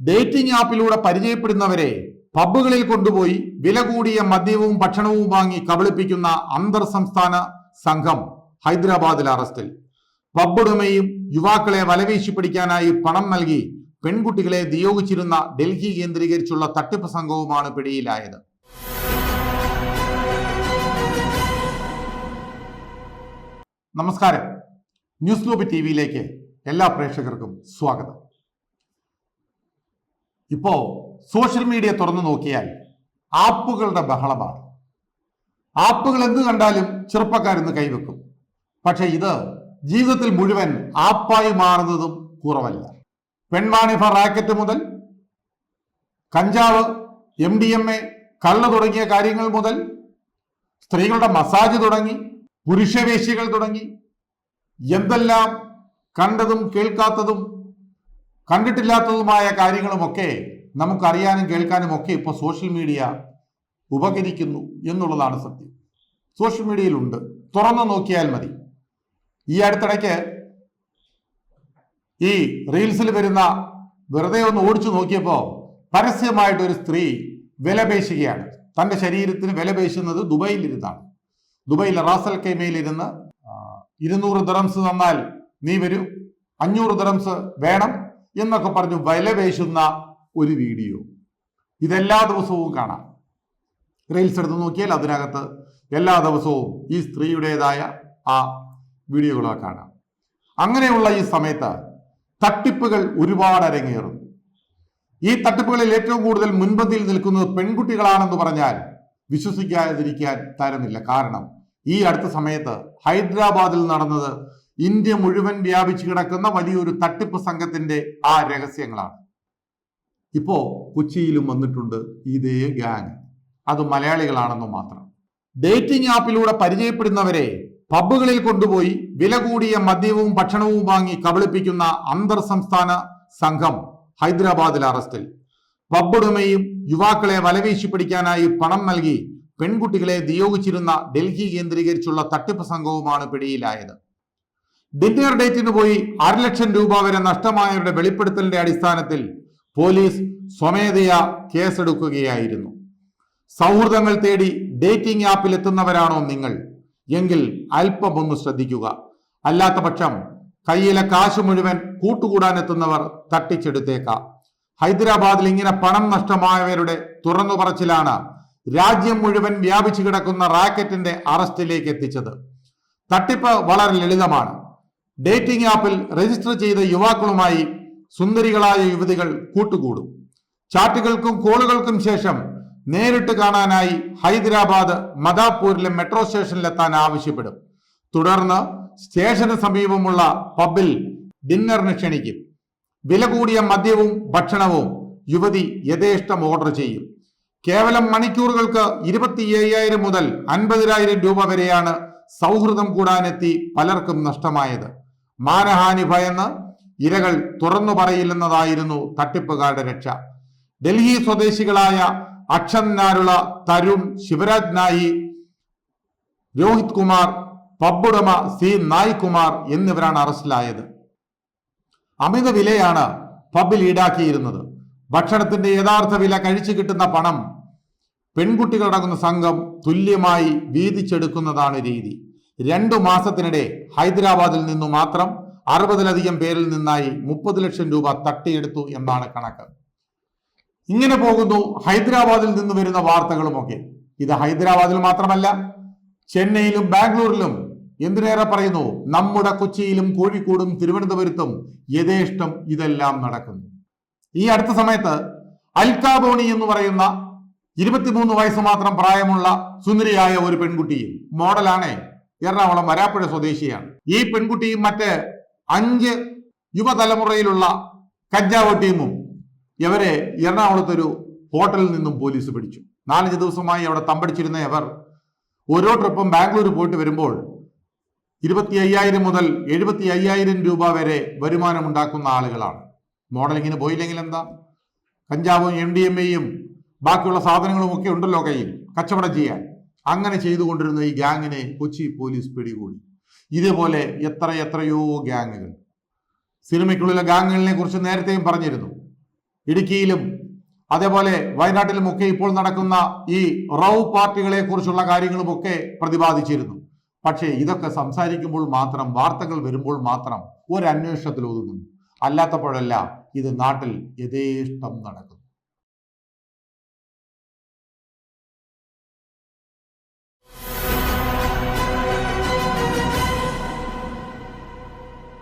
Dating ആപ്പിലൂടെ പരിചയപ്പെടുന്നവരെ പബ്ബുകളിൽ കൊണ്ടുപോയി വില കൂടിയ മദ്യവും ഭക്ഷണവും വാങ്ങി കബളിപ്പിക്കുന്ന അന്തർ സംസ്ഥാന സംഘം ഹൈദരാബാദിൽ അറസ്റ്റിൽ. പബ്ബുടമയും യുവാക്കളെ വലവീശി പിടിക്കാനായി പണം നൽകി പെൺകുട്ടികളെ നിയോഗിച്ചിരുന്ന ഡൽഹി കേന്ദ്രീകരിച്ചുള്ള തട്ടിപ്പ് സംഘവുമാണ് പിടിയിലായത്. നമസ്കാരം. ന്യൂസ് ലോബി ടി വിയിലേക്ക് എല്ലാ പ്രേക്ഷകർക്കും സ്വാഗതം. ഇപ്പോ സോഷ്യൽ മീഡിയ തുറന്നു നോക്കിയാൽ ആപ്പുകളുടെ ബഹളമാണ്. ആപ്പുകൾ എന്ത് കണ്ടാലും ചെറുപ്പക്കാരിന്ന് കൈവെക്കും. പക്ഷെ ഇത് ജീവിതത്തിൽ മുഴുവൻ ആപ്പായി മാറുന്നതും കുറവല്ല. പെൺവാണിഭ റാക്കറ്റ് മുതൽ കഞ്ചാവ് എം ഡി എം എ കള്ള് തുടങ്ങിയ കാര്യങ്ങൾ മുതൽ സ്ത്രീകളുടെ മസാജ് തുടങ്ങി പുരുഷവേശികൾ തുടങ്ങി എന്തെല്ലാം കണ്ടതും കേൾക്കാത്തതും കണ്ടിട്ടില്ലാത്തതുമായ കാര്യങ്ങളുമൊക്കെ നമുക്കറിയാനും കേൾക്കാനും ഒക്കെ ഇപ്പോൾ സോഷ്യൽ മീഡിയ ഉപകരിക്കുന്നു എന്നുള്ളതാണ് സത്യം. സോഷ്യൽ മീഡിയയിലുണ്ട്. തുറന്നു നോക്കിയാൽ മതി. ഈ അടുത്തിടയ്ക്ക് ഈ റീൽസിൽ വരുന്ന വെറുതെ ഒന്ന് ഓടിച്ചു നോക്കിയപ്പോൾ പരസ്യമായിട്ട് ഒരു സ്ത്രീ വിലപേശുകയാണ്. തന്റെ ശരീരത്തിന് വിലപേശുന്നത് ദുബൈയിലിരുന്നാണ് ദുബൈയിലെ റാസൽ കൈമയിലിരുന്ന് ഇരുന്നൂറ് ദ്രംസ് തന്നാൽ നീ വരൂ അഞ്ഞൂറ് ദ്രംസ് വേണം എന്നൊക്കെ പറഞ്ഞു വിലപേശുന്ന ഒരു വീഡിയോ. ഇതെല്ലാ ദിവസവും കാണാം. റീൽസ് എടുത്ത് നോക്കിയാൽ അതിനകത്ത് എല്ലാ ദിവസവും ഈ സ്ത്രീയുടേതായ ആ വീഡിയോകളൊക്കെ കാണാം. അങ്ങനെയുള്ള ഈ സമയത്ത് തട്ടിപ്പുകൾ ഒരുപാട് അരങ്ങേറും. ഈ തട്ടിപ്പുകളിൽ ഏറ്റവും കൂടുതൽ മുൻപന്തിയിൽ നിൽക്കുന്നത് പെൺകുട്ടികളാണെന്ന് പറഞ്ഞാൽ വിശ്വസിക്കാതിരിക്കാൻ തരമില്ല. കാരണം ഈ അടുത്ത സമയത്ത് ഹൈദരാബാദിൽ നടന്നത് ഇന്ത്യ മുഴുവൻ വ്യാപിച്ചു കിടക്കുന്ന വലിയൊരു തട്ടിപ്പ് സംഘത്തിന്റെ ആ രഹസ്യങ്ങളാണ്. ഇപ്പോ കൊച്ചിയിലും വന്നിട്ടുണ്ട് ഇതേ ഗാങ് അത് മലയാളികളാണെന്ന് മാത്രം. ഡേറ്റിംഗ് ആപ്പിലൂടെ പരിചയപ്പെടുന്നവരെ പബ്ബുകളിൽ കൊണ്ടുപോയി വില കൂടിയ മദ്യവും ഭക്ഷണവും വാങ്ങി കബളിപ്പിക്കുന്ന അന്തർ സംസ്ഥാന സംഘം ഹൈദരാബാദിൽ അറസ്റ്റിൽ പബ്ബുടമയും യുവാക്കളെ വലവീശി പിടിക്കാനായി പണം നൽകി പെൺകുട്ടികളെ നിയോഗിച്ചിരുന്ന ഡൽഹി കേന്ദ്രീകരിച്ചുള്ള തട്ടിപ്പ് സംഘവുമാണ് പിടിയിലായത്. ഡിന്നർ ഡേറ്റിന് പോയി അര ലക്ഷം രൂപ വരെ നഷ്ടമായവരുടെ വെളിപ്പെടുത്തലിന്റെ അടിസ്ഥാനത്തിൽ പോലീസ് സ്വമേധയാ കേസെടുക്കുകയായിരുന്നു. സൗഹൃദങ്ങൾ തേടി ഡേറ്റിംഗ് ആപ്പിൽ എത്തുന്നവരാണോ നിങ്ങൾ? എങ്കിൽ അല്പം ഒന്ന് ശ്രദ്ധിക്കുക. അല്ലാത്ത പക്ഷം കയ്യിലെ കാശ് മുഴുവൻ കൂട്ടുകൂടാനെത്തുന്നവർ തട്ടിച്ചെടുത്തേക്കാം. ഹൈദരാബാദിൽ ഇങ്ങനെ പണം നഷ്ടമായവരുടെ തുറന്നു പറച്ചിലാണ് രാജ്യം മുഴുവൻ വ്യാപിച്ചു കിടക്കുന്ന റാക്കറ്റിന്റെ അറസ്റ്റിലേക്ക് എത്തിച്ചത്. തട്ടിപ്പ് വളരെ ലളിതമാണ്. ഡേറ്റിംഗ് ആപ്പിൽ രജിസ്റ്റർ ചെയ്ത യുവാക്കളുമായി സുന്ദരികളായ യുവതികൾ കൂട്ടുകൂടും. ചാറ്റുകൾക്കും കോളുകൾക്കും ശേഷം നേരിട്ട് കാണാനായി ഹൈദരാബാദ് മദാപൂരിലെ മെട്രോ സ്റ്റേഷനിലെത്താൻ ആവശ്യപ്പെടും. തുടർന്ന് സ്റ്റേഷന് സമീപമുള്ള പബ്ബിൽ ഡിന്നറിന് ക്ഷണിക്കും. വില കൂടിയ മദ്യവും ഭക്ഷണവും യുവതി യഥേഷ്ടം ഓർഡർ ചെയ്യും. കേവലം മണിക്കൂറുകൾക്ക് ഇരുപത്തി അയ്യായിരം മുതൽ അൻപതിനായിരം രൂപ വരെയാണ് സൗഹൃദം കൂടാനെത്തി പലർക്കും നഷ്ടമായത്. മാനഹാനി ഭയന്ന് ഇരകൾ തുറന്നു പറയില്ലെന്നതായിരുന്നു തട്ടിപ്പുകാരുടെ രക്ഷ. ഡൽഹി സ്വദേശികളായ അക്ഷൻ നാരുള തരുൺ ശിവരാജ് നായി രോഹിത് കുമാർ പബ്ബുടമ സി നായ് കുമാർ എന്നിവരാണ് അറസ്റ്റിലായത്. അമിത വിലയാണ് പബ്ബിൽ ഈടാക്കിയിരുന്നത്. ഭക്ഷണത്തിന്റെ യഥാർത്ഥ വില കഴിച്ചു കിട്ടുന്ന പണം പെൺകുട്ടികളടങ്ങുന്ന സംഘം തുല്യമായി വീതിച്ചെടുക്കുന്നതാണ് രീതി. രണ്ടു മാസത്തിനിടെ ഹൈദരാബാദിൽ നിന്നു മാത്രം അറുപതിലധികം പേരിൽ നിന്നായി മുപ്പത് ലക്ഷം രൂപ തട്ടിയെടുത്തു എന്നാണ് കണക്ക്. ഇങ്ങനെ പോകുന്നു ഹൈദരാബാദിൽ നിന്ന് വരുന്ന വാർത്തകളുമൊക്കെ. ഇത് ഹൈദരാബാദിൽ മാത്രമല്ല ചെന്നൈയിലും ബാംഗ്ലൂരിലും എന്തിനേറെ പറയുന്നു? നമ്മുടെ കൊച്ചിയിലും കോഴിക്കോടും തിരുവനന്തപുരത്തും യഥേഷ്ടം ഇതെല്ലാം നടക്കുന്നു. ഈ അടുത്ത സമയത്ത് അൽകാബോണി എന്ന് പറയുന്ന ഇരുപത്തിമൂന്ന് വയസ്സ് മാത്രം പ്രായമുള്ള സുന്ദരിയായ ഒരു പെൺകുട്ടി മോഡലാണേ. എറണാകുളം വരാപ്പുഴ സ്വദേശിയാണ്. ഈ പെൺകുട്ടിയും മറ്റ് അഞ്ച് യുവതലമുറയിലുള്ള കഞ്ചാവ് ടീമും ഇവരെ എറണാകുളത്തൊരു ഹോട്ടലിൽ നിന്നും പോലീസ് പിടിച്ചു. നാലഞ്ച് ദിവസമായി അവിടെ തമ്പടിച്ചിരുന്ന ഇവർ ഓരോ ട്രിപ്പും ബാംഗ്ലൂർ പോയിട്ട് വരുമ്പോൾ ഇരുപത്തി അയ്യായിരം മുതൽ എഴുപത്തി അയ്യായിരം രൂപ വരെ വരുമാനം ഉണ്ടാക്കുന്ന ആളുകളാണ്. മോഡലിങ്ങിന് പോയില്ലെങ്കിൽ എന്താ? കഞ്ചാവും എം ഡി എം എയും ബാക്കിയുള്ള സാധനങ്ങളും ഒക്കെ ഉണ്ടല്ലോ കയ്യിൽ. കച്ചവടം ചെയ്യാൻ. അങ്ങനെ ചെയ്തുകൊണ്ടിരുന്ന ഈ ഗ്യാങ്ങിനെ കൊച്ചി പോലീസ് പിടികൂടി. ഇതേപോലെ എത്ര എത്രയോ ഗ്യാങ്ങുകൾ സിനിമയ്ക്കുള്ളിലെ ഗ്യാങ്ങുകളിനെ കുറിച്ച് നേരത്തെയും പറഞ്ഞിരുന്നു. ഇടുക്കിയിലും അതേപോലെ വയനാട്ടിലും ഒക്കെ ഇപ്പോൾ നടക്കുന്ന ഈ റവ് പാർട്ടികളെ കുറിച്ചുള്ള കാര്യങ്ങളുമൊക്കെ പ്രതിപാദിച്ചിരുന്നു. പക്ഷേ ഇതൊക്കെ സംസാരിക്കുമ്പോൾ മാത്രം വാർത്തകൾ വരുമ്പോൾ മാത്രം ഒരു അന്വേഷണത്തിൽ ഒതുങ്ങുന്നു. അല്ലാത്തപ്പോഴല്ല ഇത് നാട്ടിൽ യഥേഷ്ടം നടക്കുന്നു.